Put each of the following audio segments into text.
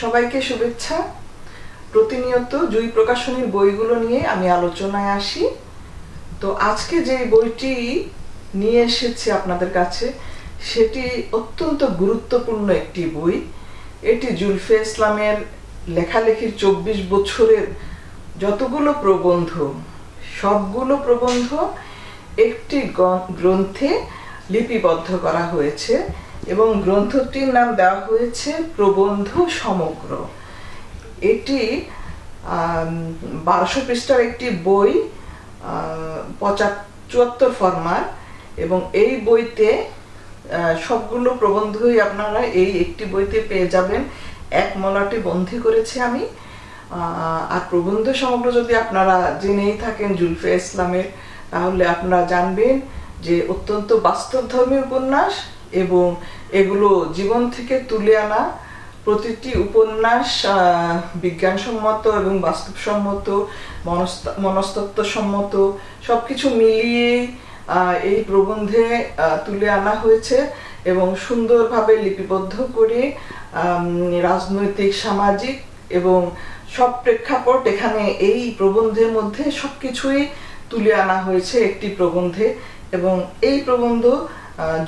সবাইকে শুভেচ্ছা। প্রতিনিয়ত জুই প্রকাশনীর বইগুলো নিয়ে আমি আলোচনায় আসি। তো আজকে যে বইটি নিয়ে এসেছি আপনাদের কাছে, সেটি অত্যন্ত গুরুত্বপূর্ণ একটি বই। এটি জুলফে ইসলামের লেখালেখির চব্বিশ বছরের যতগুলো প্রবন্ধ, সবগুলো প্রবন্ধ একটি গ্রন্থে লিপিবদ্ধ করা হয়েছে। এবং গ্রন্থটির নাম দেওয়া হয়েছে প্রবন্ধ সমগ্র। এটি বারোশো পৃষ্ঠার একটি বই পঁচা, চুয়াত্তর ফরমার, এবং এই বইতে সবগুলো প্রবন্ধই আপনারা এই একটি বইতে পেয়ে যাবেন। এক মলাটে বন্দি করেছি আমি। আর প্রবন্ধ সমগ্র যদি আপনারা জেনেই থাকেন জুলফে ইসলামের, তাহলে আপনারা জানবেন যে অত্যন্ত বাস্তবধর্মী উপন্যাস। এবং এগুলো জীবন থেকে তুলে আনা প্রতিটি উপন্যাস বিজ্ঞানসম্মত এবং বাস্তবসম্মত মনস্ত- মনস্তত্ত্বসম্মত সবকিছু মিলিয়েই আহ, এই প্রবন্ধে তুলে আনা হয়েছে এবং সুন্দরভাবে লিপিবদ্ধ করে রাজনৈতিক সামাজিক এবং সব প্রেক্ষাপট এখানে এই প্রবন্ধের মধ্যে সবকিছুই তুলে আনা হয়েছে একটি প্রবন্ধে এবং এই প্রবন্ধ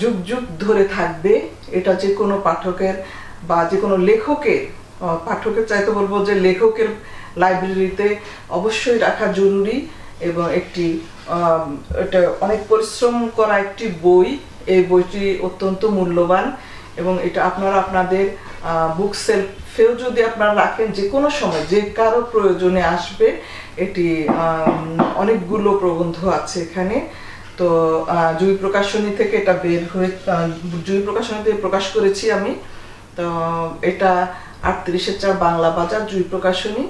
যুগ যুগ ধরে থাকবে। এটা যে কোনো পাঠকের বা যে কোনো লেখকের পাঠকের চাইতে বলব যে লেখকের লাইব্রেরিতে অবশ্যই রাখা জরুরি এবং একটি এটা অনেক পরিশ্রম করা একটি বই। এই বইটি অত্যন্ত মূল্যবান এবং এটা আপনারা আপনাদের বুক সেলফেও যদি আপনারা রাখেন যে কোনো সময়, যে কারও প্রয়োজনে আসবে, এটি অনেকগুলো প্রবন্ধ আছে এখানে। তো জুই প্রকাশনী থেকে এটা বের হয়ে জুই প্রকাশনীতে প্রকাশ করেছি আমি। তো, এটা আটত্রিশের চার বাংলা বাজার জুই প্রকাশনী।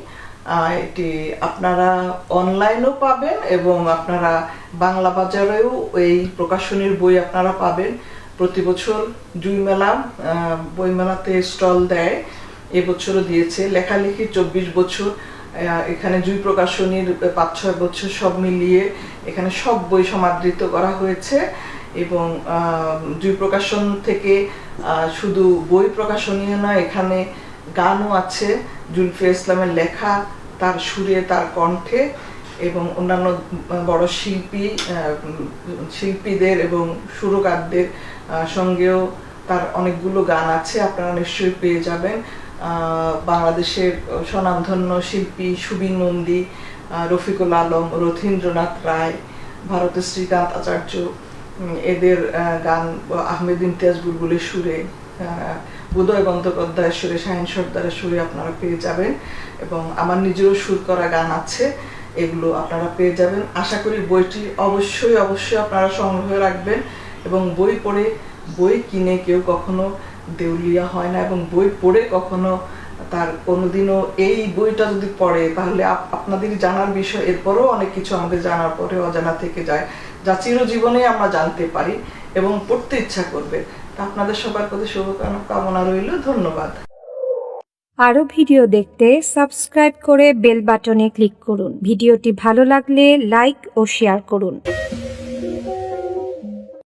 এটি আপনারা অনলাইনও পাবেন এবং আপনারা বাংলা বাজারেও এই প্রকাশনীর বই আপনারা পাবেন। প্রতি বছর জুই মেলা বইমেলাতে স্টল দেয়। এবছরও দিয়েছে। লেখালেখি চব্বিশ বছর। এখানে জুই প্রকাশনীর পাঁচ, ছয় বছর সব মিলিয়ে এখানে সব বই সমাদৃত করা হয়েছে এবং জুই প্রকাশন থেকে শুধু বই প্রকাশনীয় নয় এখানে গানও আছে। জুলফে ইসলামের লেখা তার সুরে, তার কণ্ঠে এবং অন্যান্য বড় শিল্পী শিল্পীদের এবং সুরকারদের সঙ্গেও তার অনেকগুলো গান আছে। আপনারা নিশ্চয়ই পেয়ে যাবেন। বাংলাদেশের স্বনামধন্য শিল্পী সুবীর নন্দী রফিকুল আলম, রথীন্দ্রনাথ রায়, ভারতের শ্রীকান্ত আচার্য এদের গান, আহমেদ ইমতিয়াজ বুলবুলের সুরে উদয় বন্দ্যোপাধ্যায়ের সুরে, শাহিন সর্দারের সুরে আপনারা পেয়ে যাবেন এবং আমার নিজেরও সুর করা গান আছে, এগুলো আপনারা পেয়ে যাবেন। আশা করি বইটি অবশ্যই অবশ্যই আপনারা সংগ্রহে রাখবেন এবং বই পড়ে, বই কিনে কেউ কখনো দেউলিয়া হয় না এবং বই পড়ে কখনো তার কোনোদিনও এই বইটা যদি পড়ে, তাহলে আপনাদের জানার বিষয়। এরপরও অনেক কিছু আমাদের জানার পরে অজানা থেকে যায়। যা চিরজীবনে আমরা জানতে পারি এবং পড়তে ইচ্ছা করবে। তা আপনাদের সবার প্রতি শুভকামনা রইল। ধন্যবাদ। আরও ভিডিও দেখতে সাবস্ক্রাইব করে বেল বাটনে ক্লিক করুন। ভিডিওটি ভালো লাগলে লাইক ও শেয়ার করুন।